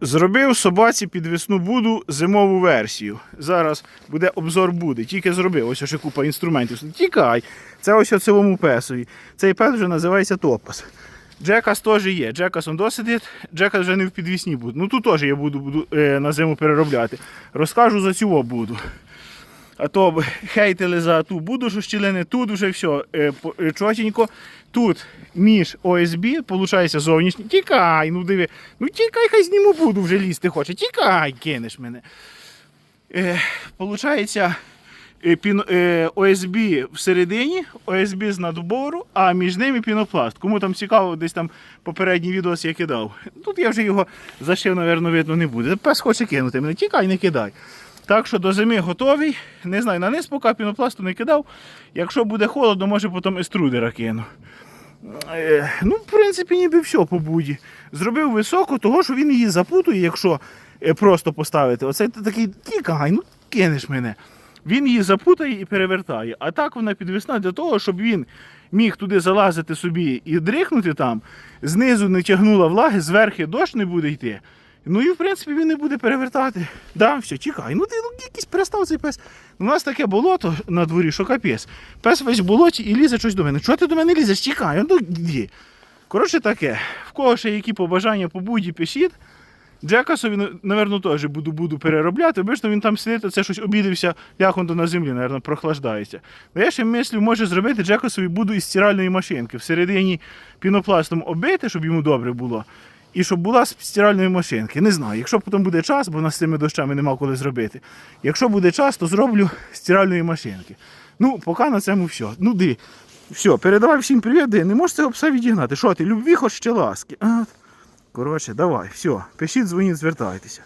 Зробив собаці підвісну буду зимову версію. Зараз буде обзор буде. Тільки зробив. Ось ще купа інструментів. Тікай. Це ось цілому песові. Цей пес вже називається Топас. Джекас теж є. Джекас он досидить. Джекас вже не в підвісні буде. Ну тут теж я буду, буду е, на зиму переробляти. Розкажу за цього буду. А то хейтили за ту буду щілини, тут вже все е, чотенько. Тут між ОСБ, виходить, зовнішній. Тікай, ну диви. Ну тікай, хай зніму буду вже лізти хоче. Тікай, кинеш мене. Е, Получається, е, е, ОСБ всередині, ОСБ з надбору, а між ними пінопласт. Кому там цікаво, десь там попередній відео я кидав. Тут я вже його зашив, мабуть, видно не буде. Пес хоче кинути мене. Тікай, не кидай. Так що до зими готовий. Не знаю, на низ поки пінопласту не кидав. Якщо буде холодно, може потім еструдера кину. Е, ну, в принципі, ніби все по буді. Зробив високо, того що він її запутує, якщо е, просто поставити. Оце такий тікай, ну кинеш мене. Він її запутає і перевертає. А так вона підвісна для того, щоб він міг туди залазити собі і дрихнути там, знизу не тягнула влаги, зверху дощ не буде йти. Ну і в принципі він не буде перевертати. Да, все, чекай. Ну ти ну, якийсь перестав цей пес. У нас таке болото на дворі, що капець. Пес весь в болоті і лізе щось до мене. Чого ти до мене лізеш? Чекай, ну іди. Коротше таке, в кого ще які побажання по буді пишіть. Джекасові, напевно, теж буду, буду переробляти. Обично він там сидить, це щось обідався, як він на землі, напевно, прохлаждається. Ну, я ще мислю, може зробити Джекасові буду із стиральної машинки. Всередині пінопластом оббити, щоб йому добре було. І щоб була з стиральної машинки. Не знаю. Якщо потім буде час, бо в нас з цими дощами нема коли зробити. Якщо буде час, то зроблю стиральної машинки. Ну, поки на цьому все. Ну ди. Все, передавай всім привіт, Ди. Не можеш цього пса відігнати. Що ти, любві хоч чи ласки? Коротше, давай, все. Пишіть, дзвоніть, звертайтеся.